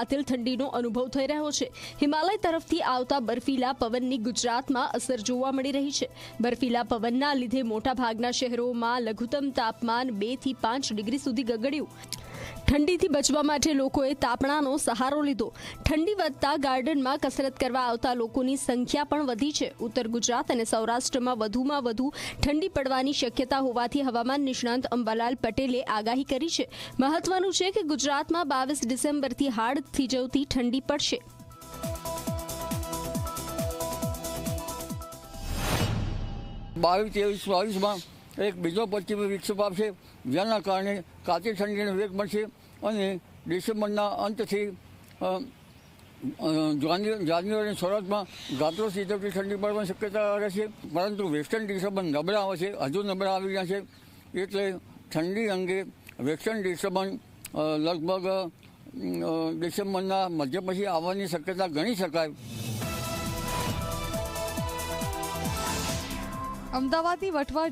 કાતિલ ઠંડીનો અનુભવ થઈ રહ્યો છે. હિમાલય તરફથી આવતા બર્ફીલા પવનની ગુજરાતમાં અસર જોવા મળી રહી છે. બર્ફીલા પવનના લીધે મોટાભાગના શહેરોમાં લઘુત્તમ તાપમાન બેથી પાંચ ડિગ્રી સુધી ગગડ્યું. ઠંડીથી બચવા માટે લોકોએ તાપણાનો સહારો લીધો. ઠંડી વધતા ગાર્ડનમાં કસરત કરવા આવતા લોકોની સંખ્યા પણ વધી છે. ઉત્તર ગુજરાત અને સૌરાષ્ટ્રમાં વધુમાં વધુ ઠંડી પડવાની શક્યતા હોવાથી હવામાન નિષ્ણાંત અંબાલાલ પટેલે આગાહી કરી છે. મહત્વનું છે કે ગુજરાતમાં બાવીસ ડિસેમ્બરથી હાડ થીજવતી ઠંડી પડશે. બાવીસ, ત્રેવીસ, બાવીસમાં એક બીજો પશ્ચિમી વિક્ષેપ આવશે. જેના કારણે કાચી ઠંડીનો વેગ મળશે અને ડિસેમ્બરના અંતથી જાન્યુઆરી શરૂઆતમાં ગાત્રો સીધોથી ઠંડી પડવાની શક્યતા રહેશે. પરંતુ વેસ્ટર્ન ડિસ્ટર્બન્સ નબળા આવે છે. હજુ નબળા આવી ગયા છે. એટલે ઠંડી અંગે વેસ્ટર્ન ડિસ્ટર્બન્સ લગભગ ડિસેમ્બરના મધ્ય પછી આવવાની શક્યતા ગણી શકાય. અમદાવાદની વટવા